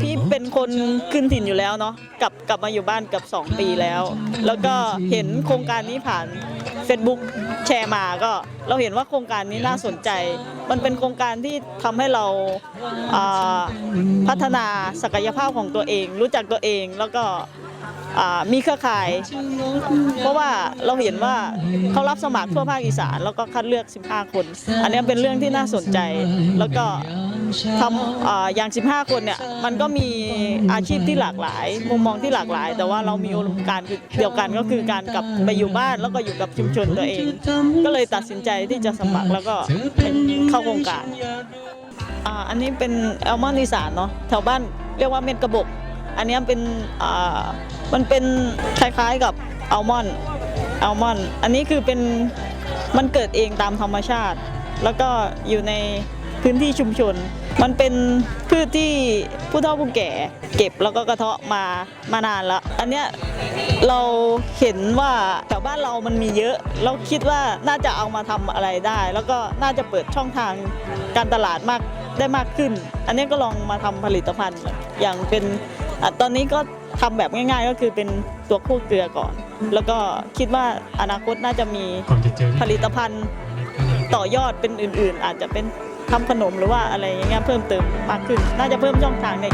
พี่เป็นคนขึ้นถิ่นอยู่แล้วเนาะกลับกลับมาอยู่บ้านเกับ 2 ปีแล้ว แล้วก็เห็นโครงการนี้ผ่าน Facebook แชร์มาก็เราเห็นว่าโครงการนี้น่าสนใจ มันเป็นโครงการที่ทำให้เราอ่าพัฒนาศักยภาพของตัวเอง รู้จักตัวเองแล้วก็อ่ามีเครือข่าย เพราะว่าเราเห็นว่าเขารับสมัครทั่วภาคอีสานแล้วก็คัดเลือก 15 คน อันนี้เป็นเรื่องที่น่าสนใจ แล้วก็ ทำอ่าอย่าง 15 คนเนี่ยมันก็มีอาชีพที่หลากหลาย มุมมองที่หลากหลาย แต่ว่าเรามีอุดมการณ์คือเดียวกันก็คือการกลับไปอยู่บ้านแล้วก็อยู่กับชุมชนตัวเอง ก็เลยตัดสินใจที่จะสมัครแล้วก็เข้าโครงการอ่าอันนี้เป็นแอลมอนอีสานเนาะแถวบ้านเรียกว่าเม็ดกระบอกอันนี้เป็นอ่ามันเป็นคล้ายๆกับอัลมอนด์อัลมอนด์อันนี้คือเป็นมันเกิดเองตามธรรมชาติ แล้วก็อยู่ใน พื้นที่ชุมชน มันเป็นพืชที่ผู้เฒ่าผู้แก่เก็บแล้วก็กระเทาะมามานานแล้ว อันเนี้ยเราเห็นว่าแถวบ้านเรามันมีเยอะ เราคิดว่าน่าจะเอามาทำอะไรได้ แล้วก็น่าจะเปิดช่องทางการตลาดมากได้มากขึ้น อันนี้ก็ลองมาทำผลิตภัณฑ์อย่างเป็นอะตอนนี้ก็ทำแบบง่าย ๆ ก็คือเป็นตัวคู่เกลือก่อน แล้วก็คิดว่าอนาคตน่าจะมีก่อนจะเจอผลิตภัณฑ์ต่อยอดเป็นอื่น ๆ อาจจะเป็น ทำขนมหรือว่าอะไรอย่างเงี้ยเพิ่มเติมมากขึ้น น่าจะเพิ่มช่องทางใน